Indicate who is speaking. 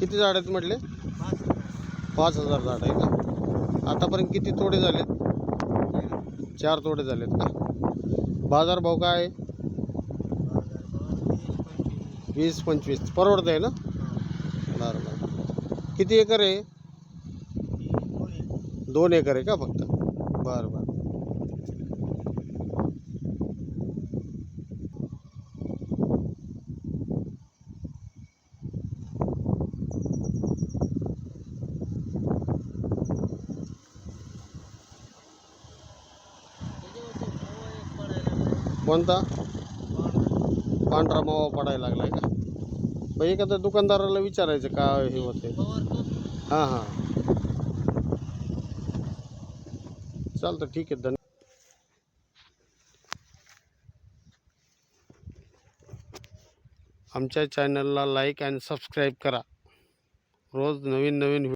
Speaker 1: किती झाड आहेत म्हटले? पाच हजार झाड आहे का आतापर्यंत किती तोडे झालेत? चार तोडे झालेत का? बाजार भाव काय आहे? वीस पंचवीस. परवडत आहे ना? बरं बरं. किती एकर आहे? दोन एकर आहे का फक्त? बरं बरं. कोणता? पांढरा मावा पडायला लागलाय का? मग एखाद्या दुकानदाराला विचारायचं का हे होते हां हां. चालतं ठीक आहे. धन्यवाद आमच्या चॅनलला लाईक अँड सबस्क्राईब करा. रोज नवीन नवीन